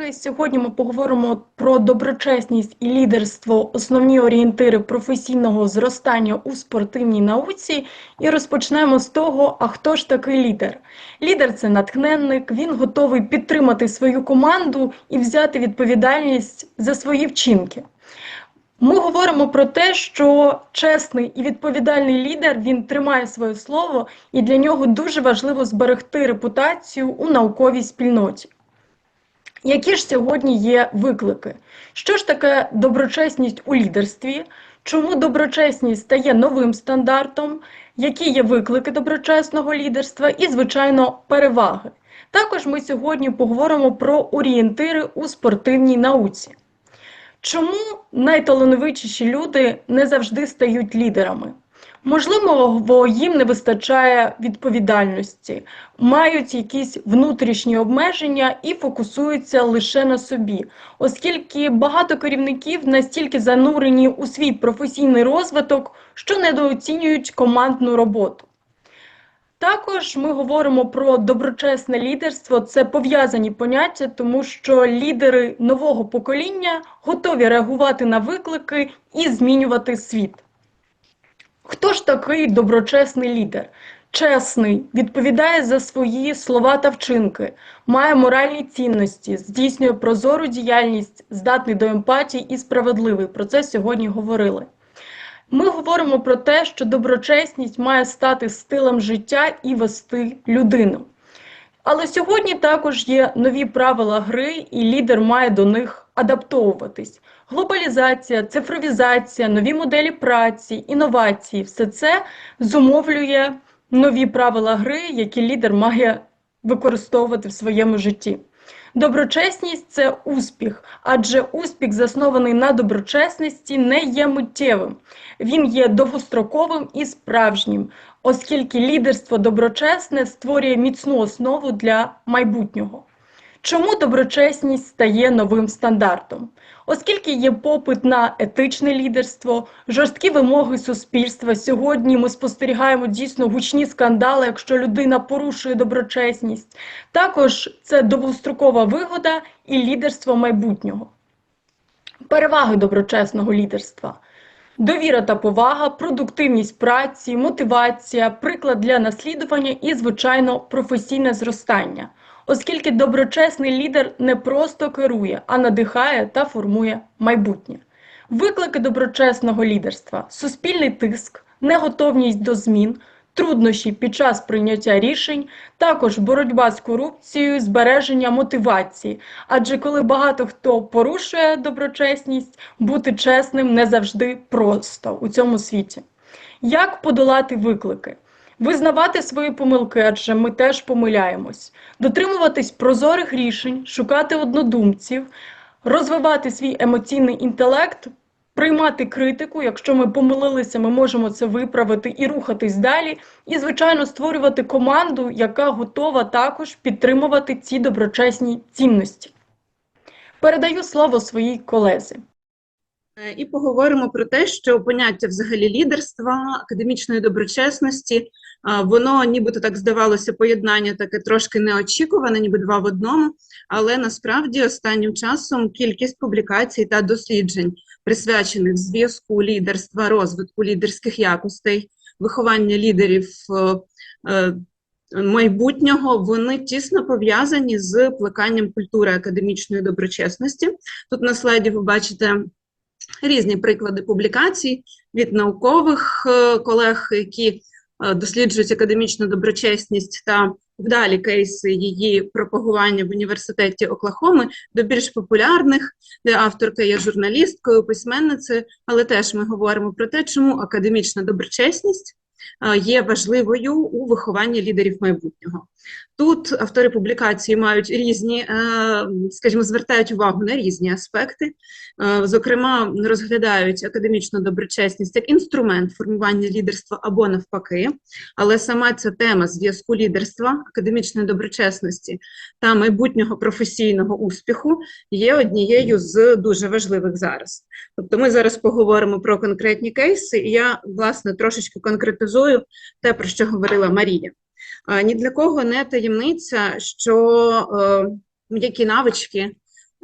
колеги. Сьогодні ми поговоримо про доброчесність і лідерство, основні орієнтири професійного зростання у спортивній науці. І розпочнемо з того, а хто ж такий лідер? Лідер це натхненник, він готовий підтримати свою команду і взяти відповідальність за свої вчинки. Ми говоримо про те, що чесний і відповідальний лідер він тримає своє слово, і для нього дуже важливо зберегти репутацію у науковій спільноті. Які ж сьогодні є виклики? Що ж таке доброчесність у лідерстві? Чому доброчесність стає новим стандартом? Які є виклики доброчесного лідерства і, звичайно, переваги? Також ми сьогодні поговоримо про орієнтири у спортивній науці. Чому найталановитіші люди не завжди стають лідерами? Можливо, їм не вистачає відповідальності, мають якісь внутрішні обмеження і фокусуються лише на собі, оскільки багато керівників настільки занурені у свій професійний розвиток, що недооцінюють командну роботу. Також ми говоримо про доброчесне лідерство. Це пов'язані поняття, тому що лідери нового покоління готові реагувати на виклики і змінювати світ. Хто ж такий доброчесний лідер? Чесний, відповідає за свої слова та вчинки, має моральні цінності, здійснює прозору діяльність, здатний до емпатії і справедливий. Про це сьогодні говорили. Ми говоримо про те, що доброчесність має стати стилем життя і вести людину. Але сьогодні також є нові правила гри, і лідер має до них адаптовуватись. Глобалізація, цифровізація, нові моделі праці, інновації все це зумовлює нові правила гри, які лідер має використовувати в своєму житті. Доброчесність це успіх, адже успіх, заснований на доброчесності, не є миттєвим. Він є довгостроковим і справжнім, оскільки лідерство доброчесне створює міцну основу для майбутнього. Чому доброчесність стає новим стандартом? Оскільки є попит на етичне лідерство, жорсткі вимоги суспільства. Сьогодні ми спостерігаємо дійсно гучні скандали, якщо людина порушує доброчесність. Також це довгострокова вигода і лідерство майбутнього. Переваги доброчесного лідерства. Довіра та повага, продуктивність праці, мотивація, приклад для наслідування і, звичайно, професійне зростання оскільки доброчесний лідер не просто керує, а надихає та формує майбутнє. Виклики доброчесного лідерства, суспільний тиск, неготовність до змін, труднощі під час прийняття рішень, також боротьба з корупцією, збереження мотивації. Адже коли багато хто порушує доброчесність, бути чесним не завжди просто у цьому світі. Як подолати виклики? Визнавати свої помилки, адже ми теж помиляємось, дотримуватись прозорих рішень, шукати однодумців, розвивати свій емоційний інтелект, приймати критику. Якщо ми помилилися, ми можемо це виправити і рухатись далі. І, звичайно, створювати команду, яка готова також підтримувати ці доброчесні цінності. Передаю слово своїй колезі. Е, і поговоримо про те, що поняття взагалі лідерства, академічної доброчесності, воно нібито так здавалося, поєднання таке трошки неочікуване, ніби два в одному. Але насправді останнім часом кількість публікацій та досліджень, присвячених зв'язку лідерства, розвитку лідерських якостей, виховання лідерів. Е, е, майбутнього вони тісно пов'язані з плеканням культури академічної доброчесності. Тут на слайді ви бачите різні приклади публікацій від наукових е, колег, які досліджують академічну доброчесність та вдалі кейси її пропагування в університеті Оклахоми, до більш популярних, де авторка є журналісткою, письменницею, але теж ми говоримо про те, чому академічна доброчесність є важливою у вихованні лідерів майбутнього. Тут автори публікації мають різні, е, скажімо, звертають увагу на різні аспекти, е, зокрема, розглядають академічну доброчесність як інструмент формування лідерства або навпаки, але сама ця тема зв'язку лідерства, академічної доброчесності та майбутнього професійного успіху є однією з дуже важливих зараз. Тобто, ми зараз поговоримо про конкретні кейси, і я власне трошечки конкретизую те, про що говорила Марія. Ні для кого не таємниця, що м'які навички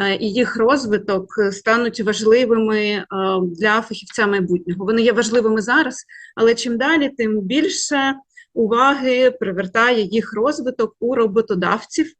е, і їх розвиток е, стануть важливими е, для фахівця майбутнього. Вони є важливими зараз, але чим далі, тим більше уваги привертає їх розвиток у роботодавців,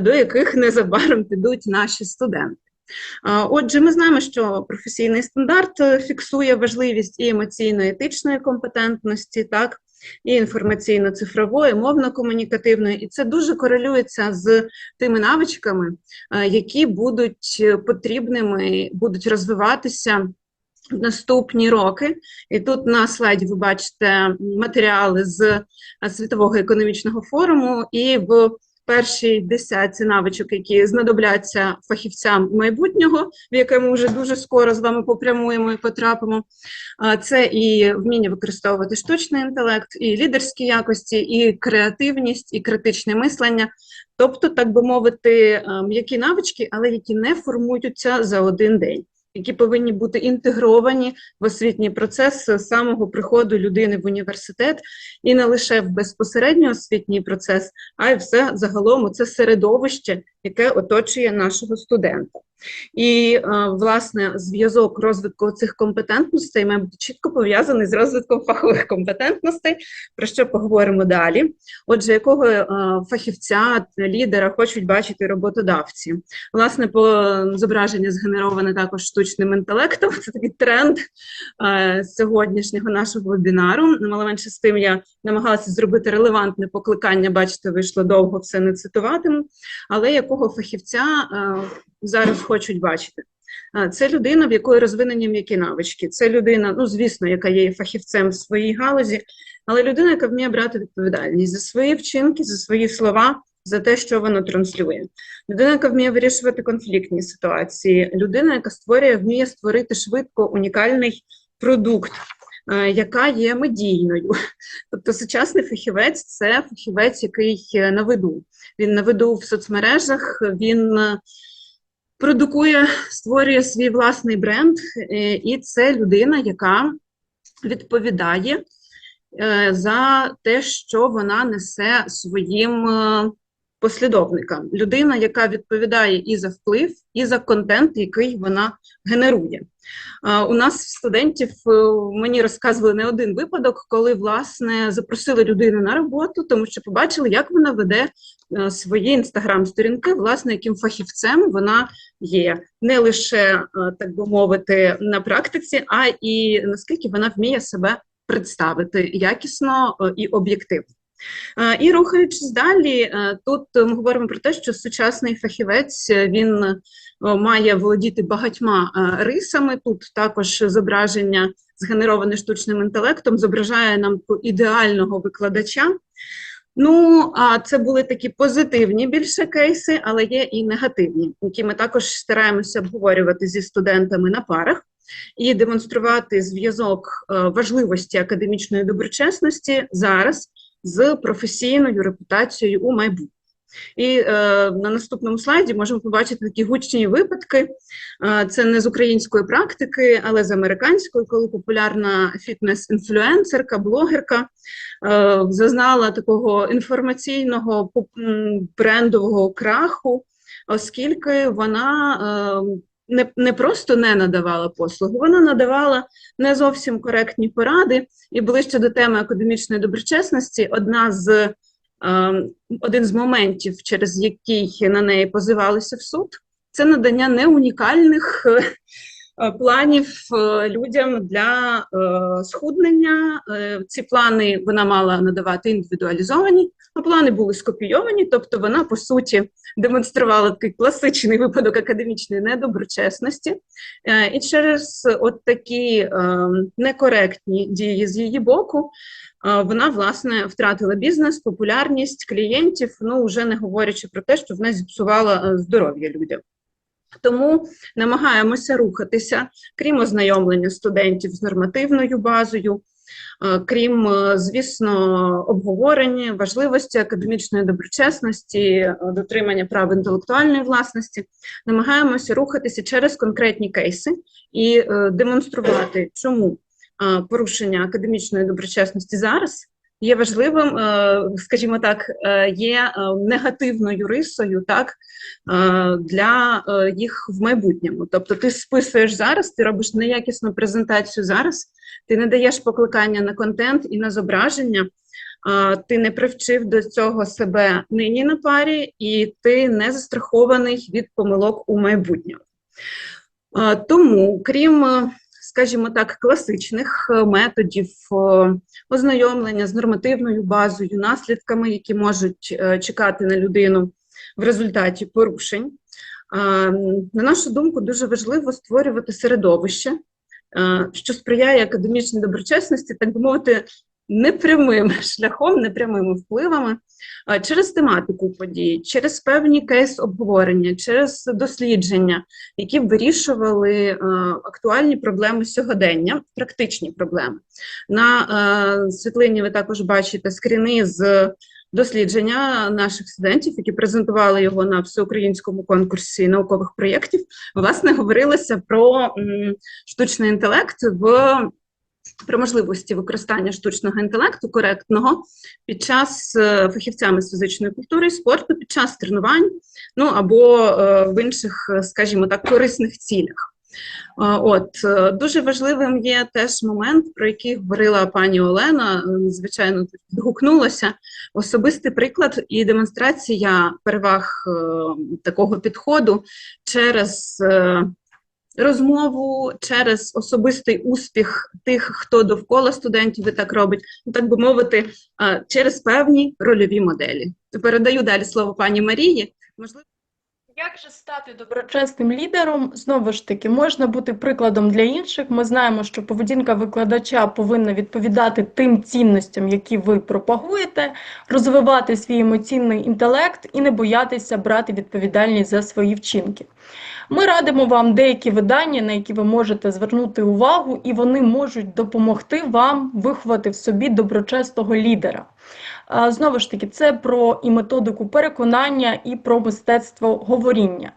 до яких незабаром підуть наші студенти. Отже, ми знаємо, що професійний стандарт е, фіксує важливість і емоційно-етичної компетентності, так, і інформаційно-цифрової, мовно-комунікативної, і це дуже корелюється з тими навичками, е, які будуть е, потрібними, будуть розвиватися в наступні роки. І тут на слайді ви бачите матеріали з Світового економічного форуму і в першій десятці навичок, які знадобляться фахівцям майбутнього, в яке ми вже дуже скоро з вами попрямуємо і потрапимо. Це і вміння використовувати штучний інтелект, і лідерські якості, і креативність, і критичне мислення. Тобто, так би мовити, м'які навички, але які не формуються за один день, які повинні бути інтегровані в освітній процес самого приходу людини в університет, і не лише в безпосередньо освітній процес, а й все загалом це середовище, яке оточує нашого студента. І, е, власне, зв'язок розвитку цих компетентностей має бути чітко пов'язаний з розвитком фахових компетентностей, про що поговоримо далі. Отже, якого е, фахівця, лідера хочуть бачити роботодавці? Власне, по зображення згенероване також штучним інтелектом. Це такий тренд е, сьогоднішнього нашого вебінару. Мало менше з тим я намагалася зробити релевантне покликання. Бачите, вийшло довго, все не цитуватиму. Але якого фахівця е, зараз хочуть бачити? Це людина, в якої розвинені м'які навички. Це людина, ну звісно, яка є фахівцем в своїй галузі, але людина, яка вміє брати відповідальність за свої вчинки, за свої слова, за те, що вона транслює. Людина, яка вміє вирішувати конфліктні ситуації, людина, яка створює, вміє створити швидко унікальний продукт. Е, Яка є медійною, тобто сучасний фахівець це фахівець, який на виду. Він на виду в соцмережах, він е, продукує, створює свій власний бренд, е, і це людина, яка відповідає за те, що вона несе своїм послідовникам. Людина, яка відповідає і за вплив, і за контент, який вона генерує. У нас студентів е, мені розказували не один випадок, коли власне запросили людину на роботу, тому що побачили, як вона веде е, свої інстаграм-сторінки, власне, яким фахівцем вона є, не лише е, так би мовити на практиці, а і наскільки вона вміє себе представити якісно і об'єктивно. Е, І рухаючись далі, е, тут ми говоримо про те, що сучасний фахівець е, він має володіти багатьма рисами. Тут також зображення, згенероване штучним інтелектом, зображає нам ідеального викладача. Ну, а це були такі позитивні більше кейси, але є і негативні, які ми також стараємося обговорювати зі студентами на парах і демонструвати зв'язок важливості академічної доброчесності зараз з професійною репутацією у майбутньому. І е, на наступному слайді можемо побачити такі гучні випадки. Е, це не з української практики, але з американської, коли популярна фітнес-інфлюенсерка, блогерка е, зазнала такого інформаційного брендового краху, оскільки вона е, не, не просто не надавала послугу, вона надавала не зовсім коректні поради. І ближче до теми академічної доброчесності, одна з е, один з моментів, через який на неї позивалися в суд, це надання неунікальних планів е, людям для е, схуднення. Е, Ці плани вона мала надавати індивідуалізовані, а плани були скопійовані, тобто вона по суті демонструвала такий класичний випадок академічної недоброчесності. Е, І через от такі е, некоректні дії з її боку е, вона власне втратила бізнес, популярність клієнтів, ну вже не говорячи про те, що вона зіпсувала е, здоров'я людям. Тому намагаємося рухатися, крім ознайомлення студентів з нормативною базою, е, крім, е, звісно, обговорення важливості академічної доброчесності, е, дотримання прав інтелектуальної власності, намагаємося рухатися через конкретні кейси і демонструвати, чому порушення академічної доброчесності зараз є важливим, е, скажімо так, е, є е, негативною рисою так, для їх в майбутньому. Тобто ти списуєш зараз, ти робиш неякісну презентацію зараз, ти не даєш покликання на контент і на зображення, ти не привчив до цього себе нині на парі, і ти не застрахований від помилок у майбутньому. Тому, крім, скажімо так, класичних е, методів е, ознайомлення з нормативною базою, наслідками, які можуть е, чекати на людину в результаті порушень, на нашу думку, дуже важливо створювати середовище, що сприяє академічній доброчесності, так би мовити, непрямим шляхом, непрямими впливами через тематику подій, через певні кейс-обговорення, через дослідження, які вирішували е, актуальні проблеми сьогодення, практичні проблеми. На е, світлині ви також бачите скріни з дослідження наших студентів, які презентували його на всеукраїнському конкурсі наукових проєктів. Власне, говорилося про штучний інтелект в про можливості використання штучного інтелекту коректного під час е, фахівцями з фізичної культури і спорту, під час тренувань, ну або е, в інших, е, скажімо так, корисних цілях. От дуже важливим є теж момент, про який говорила пані Олена. Звичайно, тут відгукнулося особистий приклад і демонстрація переваг такого підходу через розмову, через особистий успіх тих, хто довкола студентів і так робить, ну, так би мовити, е, через певні рольові моделі. Передаю далі слово пані Марії. Можливо. Як же стати доброчесним лідером? Знову ж таки, можна бути прикладом для інших. Ми знаємо, що поведінка викладача повинна відповідати тим цінностям, які ви пропагуєте, розвивати свій емоційний інтелект і не боятися брати відповідальність за свої вчинки. Ми радимо вам деякі видання, на які ви можете звернути увагу, і вони можуть допомогти вам виховати в собі доброчесного лідера. Знову ж таки, це про і методику переконання, і про мистецтво говоріння.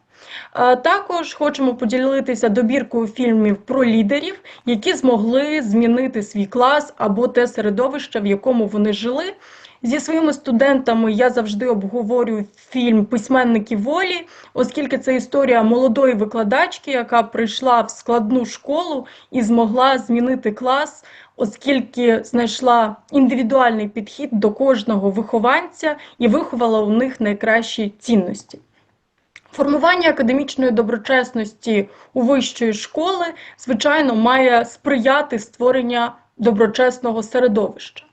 Також хочемо поділитися добіркою фільмів про лідерів, які змогли змінити свій клас або те середовище, в якому вони жили. Зі своїми студентами я завжди обговорюю фільм Письменники волі, оскільки це історія молодої викладачки, яка прийшла в складну школу і змогла змінити клас, оскільки знайшла індивідуальний підхід до кожного вихованця і виховала у них найкращі цінності. Формування академічної доброчесності у вищої школи, звичайно, має сприяти створення доброчесного середовища.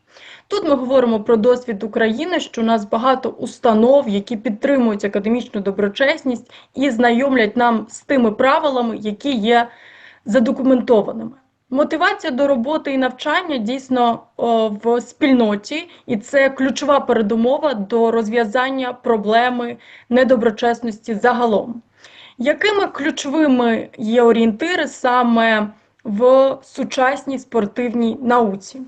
Тут ми говоримо про досвід України, що у нас багато установ, які підтримують академічну доброчесність і знайомлять нам з тими правилами, які є задокументованими. Мотивація до роботи і навчання дійсно о, в спільноті, і це ключова передумова до розв'язання проблеми недоброчесності загалом. Якими ключовими є орієнтири саме в сучасній спортивній науці?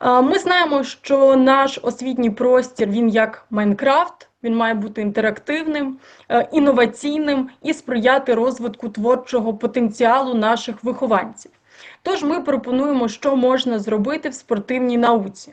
Е, Ми знаємо, що наш освітній простір він як Майнкрафт. Він має бути інтерактивним, е, інноваційним і сприяти розвитку творчого потенціалу наших вихованців. Тож ми пропонуємо, що можна зробити в спортивній науці.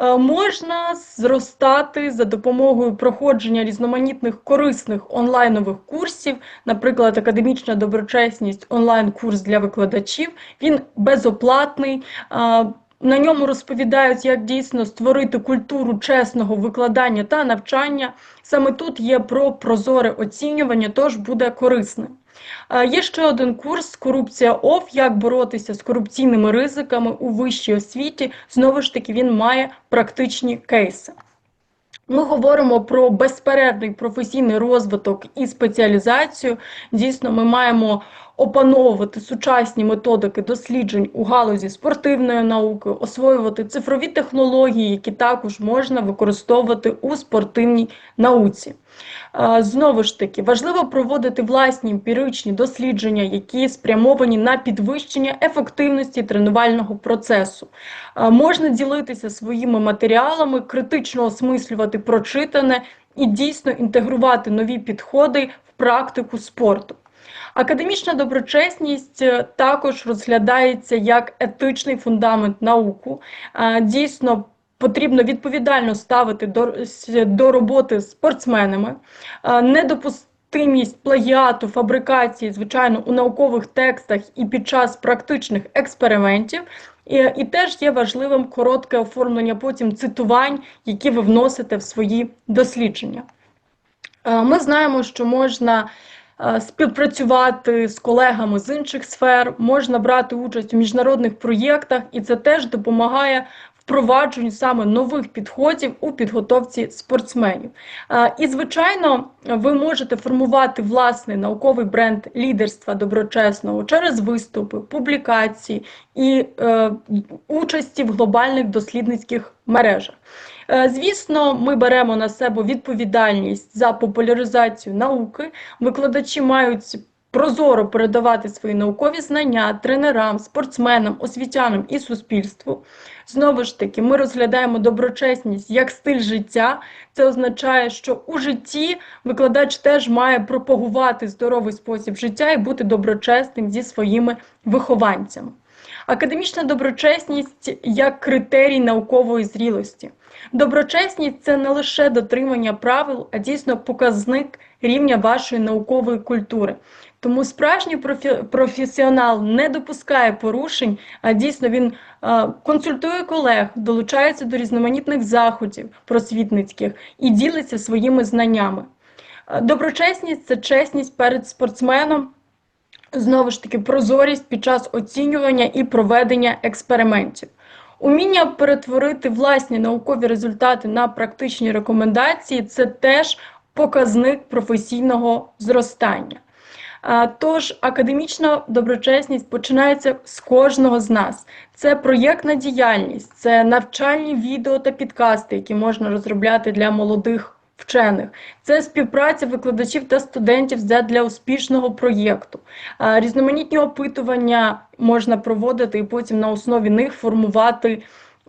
Е, Можна зростати за допомогою проходження різноманітних корисних онлайнових курсів, наприклад, академічна доброчесність, онлайн-курс для викладачів. Він безоплатний. е, На ньому розповідають, як дійсно створити культуру чесного викладання та навчання. Саме тут є про прозоре оцінювання, тож буде корисним. Е, Є ще один курс Корупція ОФ, як боротися з корупційними ризиками у вищій освіті. Знову ж таки, він має практичні кейси. Ми говоримо про безперервний професійний розвиток і спеціалізацію. Дійсно, ми маємо опановувати сучасні методики досліджень у галузі спортивної науки, освоювати цифрові технології, які також можна використовувати у спортивній науці. Знову ж таки, важливо проводити власні емпіричні дослідження, які спрямовані на підвищення ефективності тренувального процесу. Можна ділитися своїми матеріалами, критично осмислювати прочитане і дійсно інтегрувати нові підходи в практику спорту. Академічна доброчесність е, також розглядається як етичний фундамент науку. Е, Дійсно, потрібно відповідально ставити до, до роботи спортсменами, е, недопустимість плагіату, фабрикації, звичайно, у наукових текстах і під час практичних експериментів. І, і теж є важливим коротке оформлення потім цитувань, які ви вносите в свої дослідження. Ми знаємо, що можна співпрацювати з колегами з інших сфер, можна брати участь у міжнародних проєктах, і це теж допомагає впровадженню саме нових підходів у підготовці спортсменів. І, звичайно, ви можете формувати власний науковий бренд лідерства доброчесного через виступи, публікації і е, участі в глобальних дослідницьких мережах. Е, Звісно, ми беремо на себе відповідальність за популяризацію науки. Викладачі мають прозоро передавати свої наукові знання тренерам, спортсменам, освітянам і суспільству. Знову ж таки, ми розглядаємо доброчесність як стиль життя. Це означає, що у житті викладач теж має пропагувати здоровий спосіб життя і бути доброчесним зі своїми вихованцями. Академічна доброчесність як критерій наукової зрілості. Доброчесність це не лише дотримання правил, а дійсно показник рівня вашої наукової культури. Тому справжній профі- професіонал не допускає порушень, а дійсно він е, консультує колег, долучається до різноманітних заходів просвітницьких і ділиться своїми знаннями. Доброчесність це чесність перед спортсменом, знову ж таки, прозорість під час оцінювання і проведення експериментів. Уміння перетворити власні наукові результати на практичні рекомендації це теж показник професійного зростання. Тож академічна доброчесність починається з кожного з нас. Це проєктна діяльність, це навчальні відео та підкасти, які можна розробляти для молодих вчених. Це співпраця викладачів та студентів для успішного проєкту. Різноманітні опитування можна проводити і потім на основі них формувати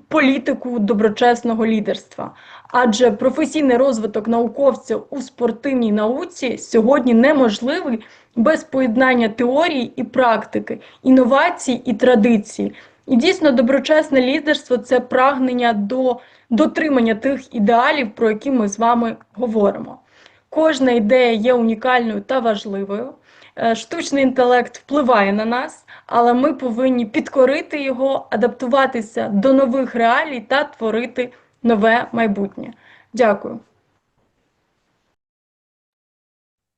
політику доброчесного лідерства. Адже професійний розвиток науковця у спортивній науці сьогодні неможливий без поєднання теорії і практики, інновацій і традицій. І дійсно доброчесне лідерство це прагнення до дотримання тих ідеалів, про які ми з вами говоримо. Кожна ідея є унікальною та важливою. Е, Штучний інтелект впливає на нас, але ми повинні підкорити його, адаптуватися до нових реалій та творити нове майбутнє. Дякую.